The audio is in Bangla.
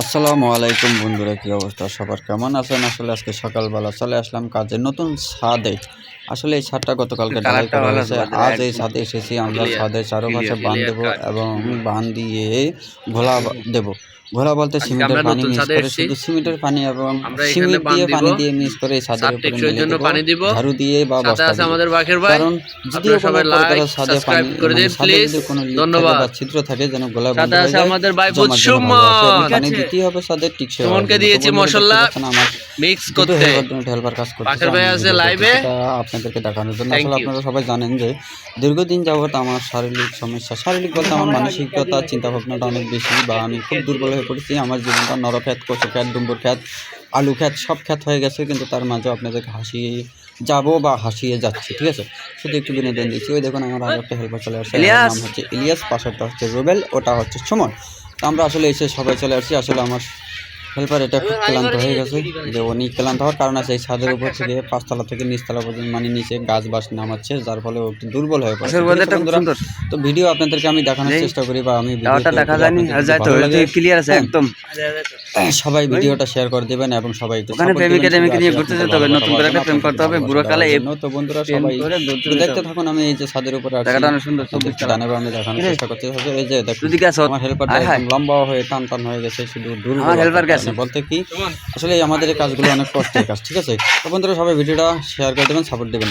আসসালামু আলাইকুম বন্ধুরা, কি অবস্থা? সবার কেমন আছেন? আসলে আজকে সকালবেলা চলে আসলাম কাজে নতুন ছাদে। আসলে এই ছাদটা গতকালকে ঢালাই করা হয়েছে আজ এই ছাদে এসেছি আমরা ছাদের চারপাশে clear, বান দেবো এবং বান দিয়ে ঘোলা দেবো ঘোলা বলতে সিমেন্টের পানি মিক্স করে শুধু সিমেন্টের পানি এবং সিমেন্ট দিয়ে পানি দিয়ে মিক্স করে ছাদের উপরে জন্য দেবো। পানি দিব। ঝাড়ু দিয়ে বা সাথে বস্তা দিয়ে। আমাদের বাকের ভাই কারণ যদিও আপনারা সবাই ছাদে subscribe পানি করে দিন, মানে ছাদে। যদি থাকে ধন্যবাদ। ছিদ্র থাকে যেন গোলা বন্ধ সাথে হয়ে যায়, আমাদের ভাই বুৎসুমন। পানি দিতেই হবে ছাদের টিকসই হওয়ার সুমনকে দিয়েছি মশলা মিক্স করতে হেল্পার কাজ করতেছে। পাশের ভাই আছে তা আপনাদেরকে দেখানোর জন্য। আসলে আপনারা সবাই জানেন যে দীর্ঘদিন যাবত আমার শারীরিক সমস্যা শারীরিক বলতে আমার মানসিকতা চিন্তা ভাবনাটা অনেক বেশি বা আমি খুব দুর্বল হয়ে পড়েছি। আমার জীবনটা নরখ্যাত কচু খ্যাত ডুম্বুর খ্যাত আলু খ্যাত সব খ্যাত হয়ে গেছে কিন্তু তার মাঝে আপনাদেরকে হাসিয়ে যাব বা হাসিয়ে যাচ্ছি ঠিক আছে? শুধু একটু বিনোদন দিচ্ছি। ওই দেখুন আমার আরও একটা হেল্পার চলে আসছে। নাম হচ্ছে ইলিয়াস পাশেরটা হচ্ছে রুবেল ওটা হচ্ছে সুমন। তো আমরা আসলে এসে সবাই চলে আসছি। আসলে আমার হেল্পার এটা খুব ক্লান্ত হয়ে গেছে। যে উনি ক্লান্ত হওয়ার কারণ আছে এই ছাদের উপর থেকে পাঁচতলা থেকে নিচতলা পর্যন্ত মানে নিচে গাছ বাস নামাচ্ছে যার ফলে ও একটু দুর্বল হয়ে পড়ে পাশের ওয়েদারটা খুব সুন্দর। তো ভিডিও আপনাদেরকে আমি দেখানোর চেষ্টা করি বা আমি দেখা যায়নি আপনাদের আর যাই তো ভালো ক্লিয়ার আছে হ্যাঁ, একদম সবাই ভিডিওটা শেয়ার করে দিবেন এবং সবাই একটু ওখানে প্রেমিকা শুধু নিয়ে ঘুরতে যেতে হবে, নতুন করে একটা প্রেম করতে হবে, বুড়ো কালে তো বন্ধুরা সবাই একটু দেখতে থাকুন আমি এই যে ছাদের উপরে আছি। জায়গাটা অনেক সুন্দর, জানাব আমি দেখানোর? চেষ্টা করতেছি এই যে দেখুন। আমার হায়। একদম লম্বা হয়ে টান টান হয়ে গেছে শুধু দুর্বল আমার helper গেছে। বলতে কি আসলে আমাদের এই কাজগুলো অনেক কষ্টের কাজ ঠিক আছে? তো বন্ধুরা সবাই ভিডিওটা শেয়ার করে দেবেন সাপোর্ট দেবেন।